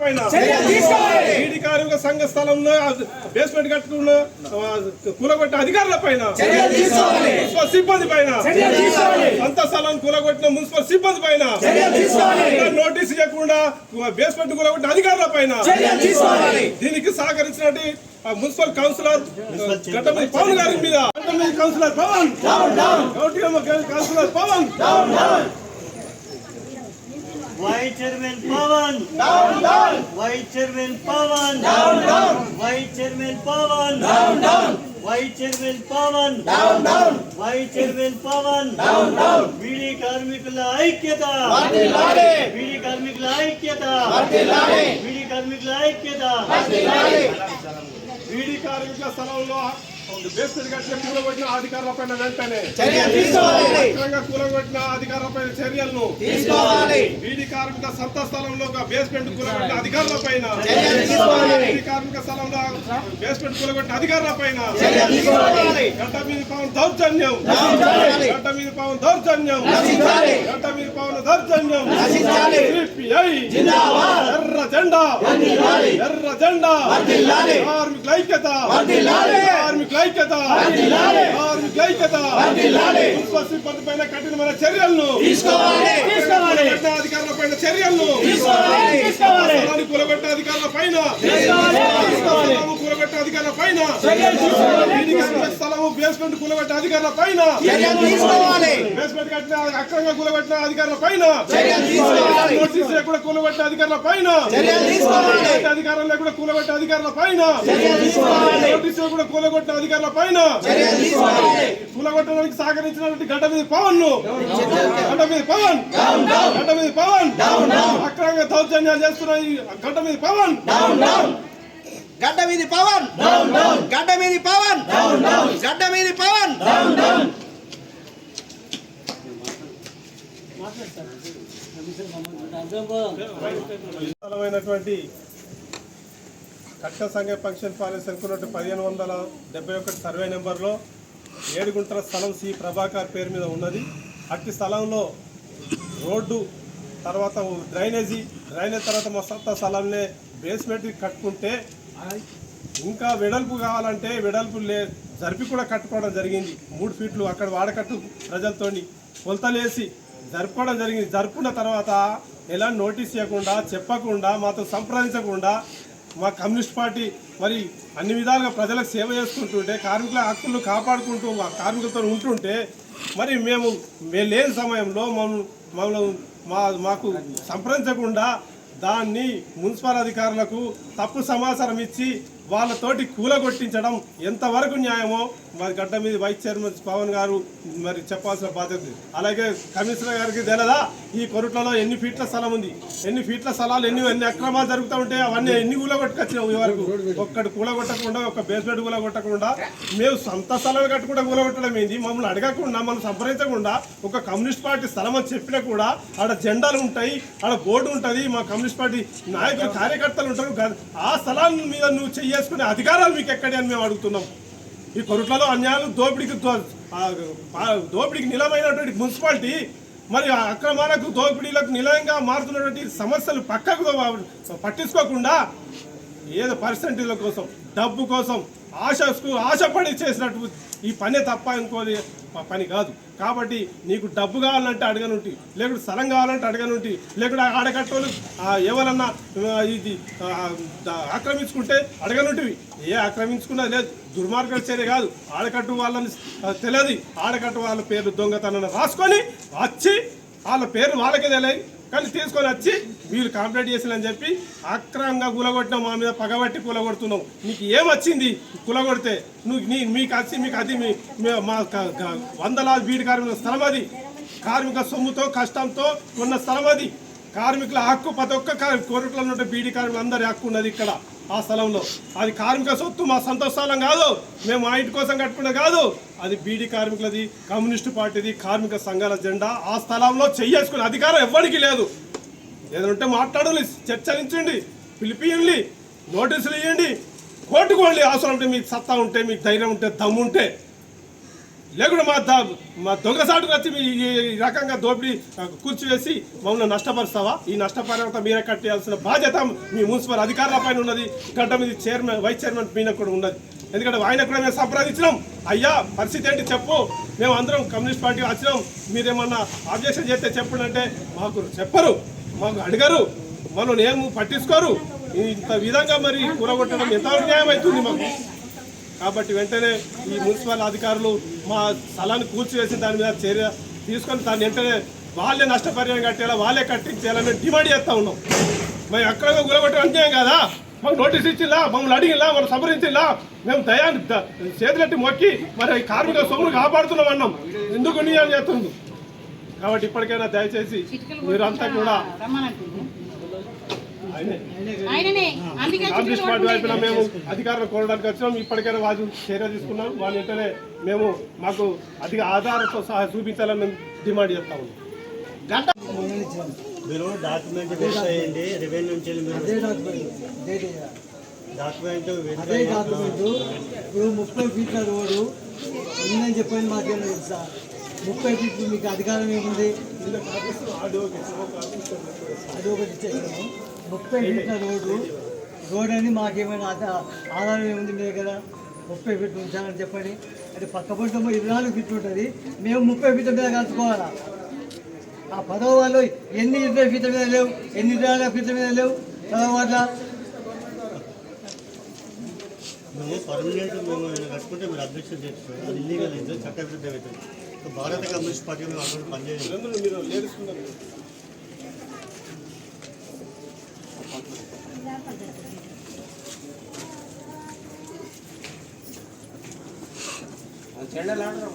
పైన. కార్మిక సంఘ స్థలంలో బేస్మెంట్ కట్టుకున్న కూలగొట్టిన అధికారుల పైన. మున్సిపల్ సిబ్బంది పైన. అంత స్థలం కూలగొట్టిన మున్సిపల్ సిబ్బంది పైన. నోటీసు ఇవ్వకుండా బేస్మెంట్ కూలగొట్టిన అధికారుల పైన. దీనికి సహకరించినట్టు ఆ మున్సిపల్ కౌన్సిలర్ పవన్ గారి మీద. Gaddamalli councillor Pavan. గౌటియమ్మ councillor Pavan vice chairman Pavan vice chairman Pavan vice chairman Pavan vice chairman Pavan vice chairman Pavan beedi కార్మికుల ఐక్యత బీడీ కార్మికుల ఐక్యత బీడీ కార్మికుల ఐక్యత బీడీ కార్మికుల స్థలంలో బేస్మెంట్ కట్టిన కూలగొట్టిన అధికారుల పైన వెంటనే కూలగొట్టిన అధికారుల పైన చర్యలను. బీడీ కార్మిక సంత స్థలంలో బేస్మెంట్ కూలగొట్టిన అధికారుల పైన చర్యలు తీసుకోవాలి. బీడీ కార్మిక స్థలంలో బేస్మెంట్ కూలగొట్టిన అధికారుల పైన చర్యలు తీసుకోవాలి. గడ్డ మీద పవన్ దౌర్జన్యం. గడ్డ మీద పవన్ దౌర్జన్యం. గడ్డ మీద పవన్ దౌర్జన్యం. ఎర్ర జెండా వర్ధిల్లాలి. ఎర్ర జెండా వర్ధిల్లాలి. కార్మికుల ఐక్యత వర్ధిల్లాలి. కార్మికుల ఐక్యత వర్ధిల్లాలి. కార్మికుల ఐక్యత వర్ధిల్లాలి. మున్సిపల్ సిబ్బంది పైన కఠినమైన చర్యలను తీసుకోవాలి. తీసుకోవాలి. అధికారుల పైన చర్యలను తీసుకోవాలి. తీసుకోవాలి. కూలగొట్టిన అధికారుల పైన తీసుకోవాలి. తీసుకోవాలి. స్థలము కూలగొట్టిన అధికారుల పైన చర్యలు తీసుకోవాలి. స్థలము బేస్మెంట్ కూలగొట్టిన అధికారుల పైన చర్యలు తీసుకోవాలి. బేస్మెంట్ కట్టిన అక్రమంగా కూలగొట్టిన అధికారుల పైన చర్యలు తీసుకోవాలి. లేకుండా కూలగొట్టిన అధికారుల పైన. అధికారం లేకుండా కూలగొట్టిన అధికారుల పైన. చర్యలు తీసుకోవాలి. నోటీస్ లేకుండా కూలగొట్టిన అధికారుల పైన. కూలగొట్టడానికి సహకరించినటువంటి గడ్డ మీద పవన్ గడ్డ మీద పవన్. గడ్డ మీద పవన్. అక్రమంగా దౌర్జన్యాలు చేస్తున్న గడ్డ మీద పవన్. గడ్డ మీది పవన్. గడ్డ మీది పవన్. గడ్డ మీది పవన్. విశాలమైనటువంటి కట్ట సంఘ ఫంక్షన్ ప్యాలెస్ అనుకున్నట్టు పదిహేను వందల డెబ్బై ఒకటి సర్వే నెంబర్లో ఏడు గుంటల స్థలం సి ప్రభాకర్ పేరు మీద ఉన్నది. అట్టి స్థలంలో రోడ్డు తర్వాత డ్రైనేజీ డ్రైనేజ్ తర్వాత మొత్తం స్థలంలో బేస్మెంట్ కట్టుకుంటే ఇంకా వెడల్పు కావాలంటే వెడల్పు లే జరిపి కూడా కట్టుకోవడం జరిగింది. మూడు ఫీట్లు అక్కడ వాడకట్టు ప్రజలతోని కొలతలేసి జరుపుకోవడం జరిగింది. జరుపుకున్న తర్వాత ఎలా నోటీస్ ఇవ్వకుండా చెప్పకుండా మాతో సంప్రదించకుండా మా కమ్యూనిస్ట్ పార్టీ మరి అన్ని విధాలుగా ప్రజలకు సేవ చేసుకుంటుంటే కార్మికుల హక్కులను కాపాడుకుంటూ మా కార్మికులతో ఉంటుంటే మరి మేము మేము లేని సమయంలో మమ్మల్ని మమ్మల్ని మా మాకు సంప్రదించకుండా దాన్ని మున్సిపల్ అధికారులకు తప్పు సమాచారం ఇచ్చి వాళ్ళతోటి కూలగొట్టించడం ఎంతవరకు న్యాయమో మరి గడ్డ మీద వైస్ చైర్మన్ పవన్ గారు మరి చెప్పాల్సిన బాధ్యత అలాగే కమిషనర్ గారికి తెలదా ఈ కొరుట్లలో ఎన్ని ఫీట్ల స్థలం ఉంది? ఎన్ని ఫీట్ల స్థలాలు ఎన్ని ఎన్ని అక్రమాలు జరుగుతూ ఉంటే అవన్నీ ఎన్ని కూలగొట్టుకొచ్చినావు ఈ వరకు? ఒక్కటి కూలగొట్టకుండా ఒక బేస్మెంట్ కూలగొట్టకుండా మేము సొంత స్థలాలు కట్టకుండా కూలగొట్టడం ఏంది? మమ్మల్ని అడగకుండా మమ్మల్ని సంప్రదించకుండా ఒక కమ్యూనిస్ట్ పార్టీ స్థలం అని చెప్పినా కూడా ఆడ జెండాలు ఉంటాయి ఆడ బోర్డు ఉంటుంది మా కమ్యూనిస్ట్ పార్టీ నాయకులు కార్యకర్తలు ఉంటారు ఆ స్థలాన్ని మీద నువ్వు చేసుకునే అధికారాలు మీకు ఎక్కడే అని మేము అడుగుతున్నాం. ఈ కొరుట్లలో అన్యాయం దోపిడీకి దోపిడికి దోపిడీకి నిలమైనటువంటి మున్సిపాలిటీ మరి అక్రమాలకు దోపిడీలకు నిలయంగా మారుతున్నటువంటి సమస్యలు పక్కకు పట్టించుకోకుండా ఏదో పర్సంటేజ్ల కోసం డబ్బు కోసం ఆశకు ఆశపడి చేసినట్టు ఈ పనే తప్ప ఇంకోది పని కాదు. కాబట్టి నీకు డబ్బు కావాలంటే అడగనుంటి లేకుంటే స్థలం కావాలంటే అడగనుంటి లేకుంటే ఆడకట్టు ఎవరన్నా ఇది ఆక్రమించుకుంటే అడగనుంటివి. ఏ ఆక్రమించుకున్నా లేదు దుర్మార్గం చర్య కాదు. ఆడకట్టు వాళ్ళని తెలియదు. ఆడకట్టు వాళ్ళ పేర్లు దొంగతనం రాసుకొని వచ్చి వాళ్ళ పేర్లు వాళ్ళకే తెలియదు. కానీ తీసుకొని వచ్చి వీళ్ళు కంప్లైంట్ చేసినని చెప్పి అక్రమంగా కూలగొట్టినావు మా మీద పగబట్టి కూలగొడుతున్నావు నీకు ఏమొచ్చింది? కూలగొడితే నువ్వు నీ మీకు వచ్చి మీకు అది మీ మా వందలాది బీడి కార్మికుల స్థలం అది. కార్మిక సొమ్ముతో కష్టంతో ఉన్న స్థలం అది. కార్మికుల హక్కు ప్రతి ఒక్క కా- కోరికలో ఉన్న బీడీ కార్మికులు అందరి హక్కు ఉన్నది ఇక్కడ. ఆ స్థలంలో. అది కార్మిక సొత్తు మా సొంత స్థలం కాదు. మేము మా ఇంటి కోసం కట్టుకునే కాదు. అది బీడీ కార్మికులది కమ్యూనిస్టు పార్టీది కార్మిక సంఘాల జెండా. ఆ స్థలంలో చెయ్యేసుకునే అధికారం ఎవ్వరికి లేదు. ఏదైనా ఉంటే మాట్లాడాలి చర్చలించండి పిలిపియండి నోటీసులు ఇవ్వండి కోర్టుకోండి అవసరం ఉంటే మీకు సత్తా ఉంటే మీకు ధైర్యం ఉంటే దమ్ముంటే లేకుండా మా ద- మా దొంగసాటుకు వచ్చి ఈ ఈ రకంగా దోపిడీ కూర్చివేసి మమ్మల్ని నష్టపరుస్తావా? ఈ నష్టపరిత మీరే కట్టేయాల్సిన బాధ్యత మీ మున్సిపల్ అధికారుల పైన ఉన్నది. గడ్డ మీద చైర్మన్ వైస్ చైర్మన్ మీద కూడా ఉన్నది. ఎందుకంటే ఆయన కూడా మేము సంప్రదించినాం. అయ్యా పరిస్థితి ఏంటి చెప్పు. మేము అందరం కమ్యూనిస్ట్ పార్టీ వచ్చినాం. మీరేమన్నా ఆబ్జెక్షన్ చేస్తే చెప్పండి అంటే మాకు చెప్పరు మాకు అడగరు. మనం ఏం పట్టించుకోరు. ఇంత విధంగా మరి కూరగొట్టడం ఎంతవరకు న్యాయం అవుతుంది మాకు? కాబట్టి వెంటనే ఈ మున్సిపల్ అధికారులు మా స్థలాన్ని కూల్చివేసి దాని మీద చర్య తీసుకొని దాన్ని వెంటనే వాళ్ళే నష్టపరిహారం కట్టేలా వాళ్ళే కట్టించేయాలని డిమాండ్ చేస్తా ఉన్నాం. మరి అక్కడ గురగొట్టడం అన్యాయం కదా? మాకు నోటీస్ ఇచ్చిలా మమ్మల్ని అడిగిలా మనం సంప్రదించిలా మేము దయాన్ని చేతులెట్టి మొక్కి మరి కార్మిక సొమ్మును కాపాడుతున్నాం అన్నాం. ఎందుకు నియాయం చేస్తుంది కాబట్టి ఇప్పటికైనా దయచేసి మీరంతా కూడా ఆయననే. కాంగ్రెస్ పార్టీ వైపున మేము అధికారులు కోరడానికి వచ్చినాం. ఇప్పటికైనా వాళ్ళు చర్య తీసుకున్నాం. వాళ్ళు వెంటనే మేము మాకు అధిక ఆధారంతో సహా చూపించాలని మేము డిమాండ్ చేస్తా ఉన్నాం. గడ్డ మీరు డాక్యుమెంట్ వెరిఫై చేయండి. రెవెన్యూ నుంచి డాక్యుమెంట్. అదే డాక్యుమెంట్ ఇప్పుడు ముప్పై ఫీట్ల రోడ్డు ఉందని చెప్పని మాకేం తెలుసా? ముప్పై ఫీట్లు మీకు అధికారం ఏముంది? అది ఒకటి చెప్పాము ముప్పై ఫీట్ల రోడ్డు. రోడ్ అని మాకేమైనా ఆధా- ఆధారం ఏముంది మీ దగ్గర? ముప్పై ఫీట్లు ఉంచాలని చెప్పండి. అంటే పక్క పంట ఇరవై నాలుగు ఫీట్లు ఉంటుంది. మేము ముప్పై ఫీట్ల మీద కలుసుకోవాలా? ఆ పదవ వాళ్ళు ఎన్ని ఇరవై ఫీట్ల మీద లేవు? ఎన్ని ఇరవై నాలుగు ఫీట్ల మీద లేవు? పదవ వాళ్ళ? మేము పర్మనెంట్ మేము కట్టుకుంటే మీరు అబ్జెక్షన్ చేస్తారు. అది ఇల్లీగల్ అయితే చట్టవిరుద్ధం అవుతుంది భారత కమ్యూనిస్ట్ పార్టీ మేము అక్కడ పనిచేయాలి వీళ్ళందరూ మీరు